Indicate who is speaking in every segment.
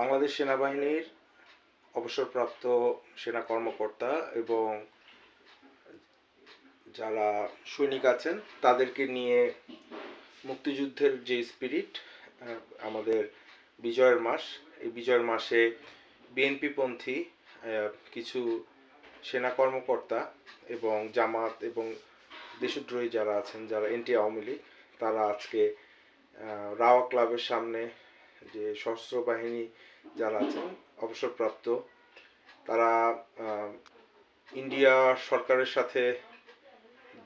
Speaker 1: বাংলাদেশ সেনাবাহিনীর অবসরপ্রাপ্ত সেনা কর্মকর্তা এবং যারা সৈনিক আছেন, তাদেরকে নিয়ে মুক্তিযুদ্ধের যে স্পিরিট আমাদের বিজয়ের মাস, এই বিজয়ের মাসে বিএনপিপন্থী কিছু সেনা কর্মকর্তা এবং জামাত এবং দেশদ্রোহী যারা আছেন, যারা এনটি আওয়ামী লীগ, তারা আজকে রাওয়া ক্লাবের সামনে যে সশস্ত্র বাহিনী যারা আছেন, অবসরপ্রাপ্ত, তারা ইন্ডিয়া সরকারের সাথে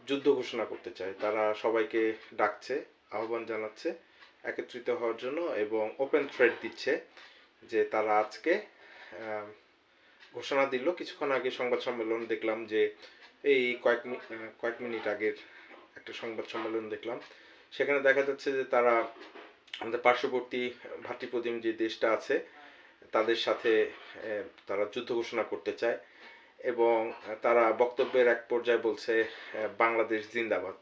Speaker 1: যুদ্ধ ঘোষণা করতে চায়। তারা সবাইকে ডাকছে, আহ্বান জানাচ্ছে, একত্রিত হওয়ার জন্য এবং ওপেন থ্রেড দিচ্ছে যে তারা আজকে ঘোষণা দিল। কিছুক্ষণ আগে সংবাদ সম্মেলন দেখলাম যে এই কয়েক কয়েক মিনিট আগের একটা সংবাদ সম্মেলন দেখলাম। সেখানে দেখা যাচ্ছে যে তারা আমাদের পার্শ্ববর্তী ভাতৃপ্রতিম যে দেশটা আছে, তাদের সাথে তারা যুদ্ধ ঘোষণা করতে চায় এবং তারা বক্তব্যের এক পর্যায়ে বলছে বাংলাদেশ জিন্দাবাদ।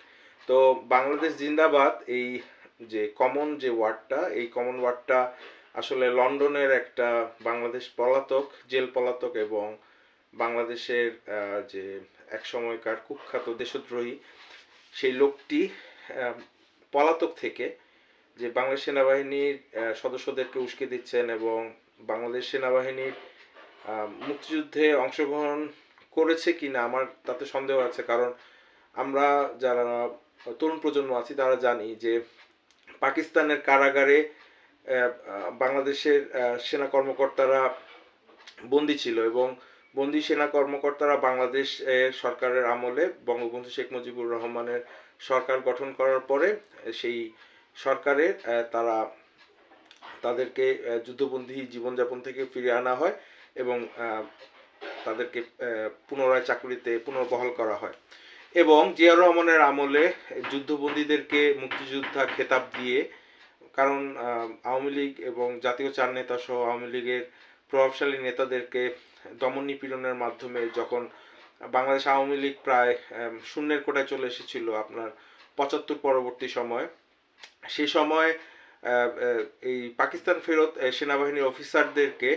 Speaker 1: তো বাংলাদেশ জিন্দাবাদ এই যে কমন যে ওয়ার্ডটা, এই কমন ওয়ার্ডটা আসলে লন্ডনের একটা বাংলাদেশ পলাতক, জেল পলাতক এবং বাংলাদেশের যে এক সময়কার কুখ্যাত দেশদ্রোহী, সেই লোকটি পলাতক থেকে যে বাংলাদেশ সেনাবাহিনীর সদস্যদেরকে উস্কে দিচ্ছেন এবং বাংলাদেশ সেনাবাহিনীর মুক্তিযুদ্ধে অংশগ্রহণ করেছে কিনা আমার তাতে সন্দেহ আছে। কারণ আমরা যারা তরুণ প্রজন্ম আছি, তারা জানি যে পাকিস্তানের কারাগারে বাংলাদেশের সেনা কর্মকর্তারা বন্দী ছিল এবং বন্দি সেনা কর্মকর্তারা বাংলাদেশ সরকারের আমলে বঙ্গবন্ধু শেখ মুজিবুর রহমানের সরকার গঠন করার পরে সেই সরকারের তারা তাদেরকে যুদ্ধবন্দী জীবনযাপন থেকে ফিরিয়ে আনা হয় এবং তাদেরকে পুনরায় চাকরিতে পুনর্বহাল করা হয়। এবং জিয়া রহমানের আমলে যুদ্ধবন্দীদেরকে মুক্তিযোদ্ধা খেতাব দিয়ে, কারণ আওয়ামী লীগ এবং জাতীয় চার নেতা সহ আওয়ামী লীগের প্রভাবশালী নেতাদেরকে দমন নিপীড়নের মাধ্যমে যখন বাংলাদেশ আওয়ামী লীগ প্রায় শূন্যের কোটায় চলে এসেছিল আপনার পঁচাত্তর পরবর্তী সময় সেই সময় এই পাকিস্তান ফেরত সেনাবাহিনীর অফিসারদেরকে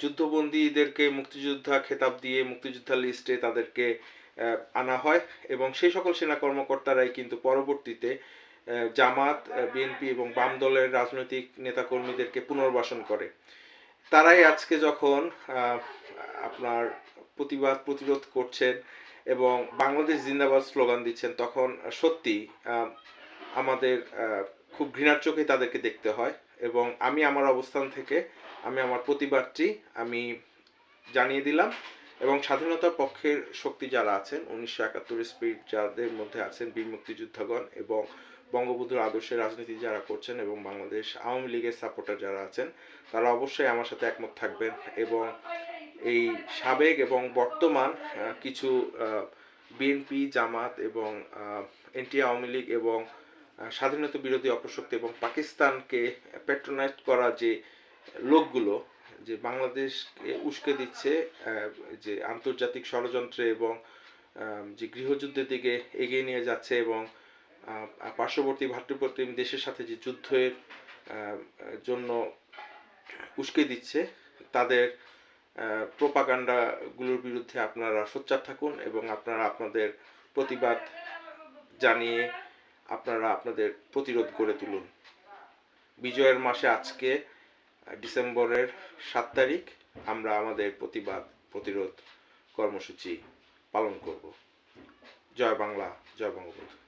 Speaker 1: যুদ্ধবন্দীদেরকে, মুক্তিযোদ্ধা খেতাব দিয়ে মুক্তিযোদ্ধা লিস্টে তাদেরকে আনা হয় এবং সেই সকল সেনা কর্মকর্তারাই কিন্তু পরবর্তীতে জামাত বিএনপি এবং বাম দলের রাজনৈতিক নেতাকর্মীদেরকে পুনর্বাসন করে। তারাই আজকে যখন আপনার প্রতিবাদ, প্রতিরোধ করছেন এবং বাংলাদেশ জিন্দাবাদ স্লোগান দিচ্ছেন, তখন সত্যি আমাদের খুব ঘৃণার চোখে তাদেরকে দেখতে হয় এবং আমি আমার অবস্থান থেকে, আমি আমার প্রতিবাদটি আমি জানিয়ে দিলাম এবং স্বাধীনতার পক্ষের শক্তি যারা আছেন, উনিশশো একাত্তর স্পিরিট যাদের মধ্যে আছেন বীর মুক্তিযোদ্ধাগণ এবং বঙ্গবন্ধুর আদর্শে রাজনীতি যারা করছেন এবং বাংলাদেশ আওয়ামী লীগের সাপোর্টার যারা আছেন, তারা অবশ্যই আমার সাথে একমত থাকবেন এবং এই সাবেক এবং বর্তমান কিছু বিএনপি, জামাত এবং এনটি আওয়ামী লীগ এবং স্বাধীনতা বিরোধী অপশক্তি এবং পাকিস্তানকে প্যাট্রোনাইজ করা যে লোকগুলো, যে বাংলাদেশকে উস্কে দিচ্ছে যে আন্তর্জাতিক ষড়যন্ত্রে এবং যে গৃহযুদ্ধের দিকে এগিয়ে নিয়ে যাচ্ছে এবং পার্শ্ববর্তী ভাতৃপ্রতিম দেশের সাথে যে যুদ্ধের জন্য উস্কে দিচ্ছে, তাদের প্রোপাগান্ডাগুলোর বিরুদ্ধে আপনারা সোচ্চার থাকুন এবং আপনারা আপনাদের প্রতিবাদ জানিয়ে আপনারা আপনাদের প্রতিরোধ করে তুলুন। বিজয়ের মাসে আজকে, ডিসেম্বরের সাত তারিখ, আমরা আমাদের প্রতিবাদ, প্রতিরোধ কর্মসূচি পালন করব। জয় বাংলা, জয় বঙ্গবন্ধু।